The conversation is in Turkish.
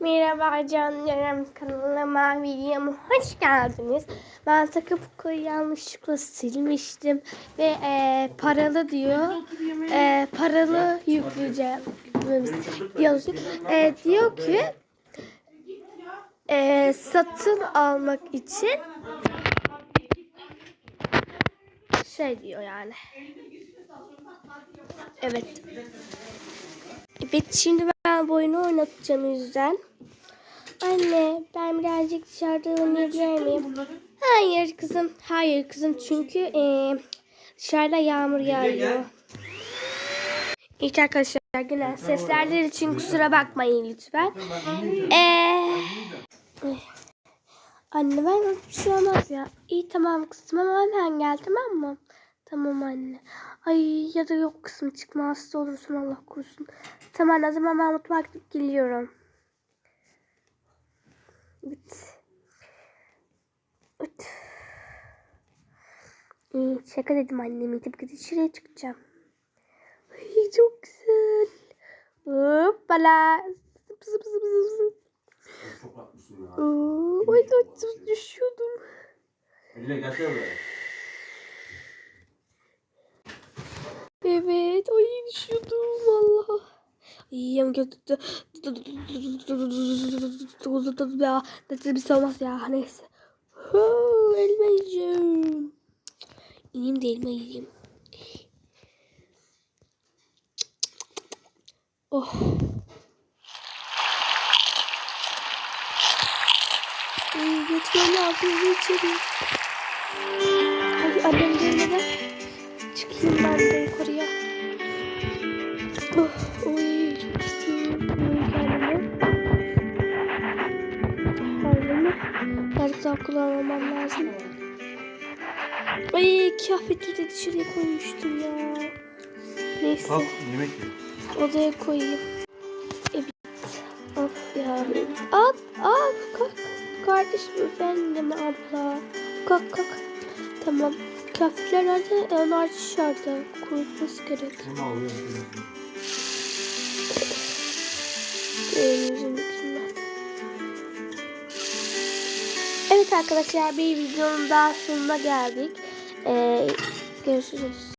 Merhaba canlarım kanalıma videoma hoş geldiniz. Ben Sakapuko'yu yanlışlıkla silmiştim ve e, paralı diyor. E, paralı yükleyeceğim. E, diyor ki e, satın almak için şey diyor yani. Evet. Evet şimdi ben bu oyunu oynatacağım o yüzden. Anne ben birazcık dışarıda oynayabilir miyim? Hayır kızım. Hayır kızım çünkü e, dışarıda yağmur yağıyor. İlk arkadaşlar yine seslerler için kusura bakmayın lütfen. Eee Anne ben bir şey olmaz ya. İyi tamam kızım ama hemen gel tamam mı? Tamam anne. Ay ya da yok kızım çıkma hasta olursun Allah korusun. Tamam o zaman ben mutfağa gidip geliyorum. Evet. Evet. İyi şaka dedim anneme. Tabii ki dışarıya çıkacağım. Ay çok güzel. Hoppala. Zıp zıp zıp zıp zıp. Çok haklısın ya. Ay da düşüyordum. Elle gelsene buraya. Evet. Ay düşüyordum valla. Ay yem. Ya neyse bir şey olmaz ya neyse. Elma yiyeceğim. İyiyim de elma yiyeyim. Oh. Ay, Geçmem lazım içeri. Ay annem zaman kullanmam lazım. Ay kıyafetleri de dışarıya koymuştum ya. Neyse Kalk yemek ye. odaya koyayım. Evet. Of ya. At at kalk. Kardeşim efendim abla. Kalk kalk. Tamam. Kıyafetler nerede? Onlar dışarıda. Kurutması gerek. Bunu alıyorum. Elimizin Evet arkadaşlar bir videonun daha sonuna geldik. Ee, görüşürüz.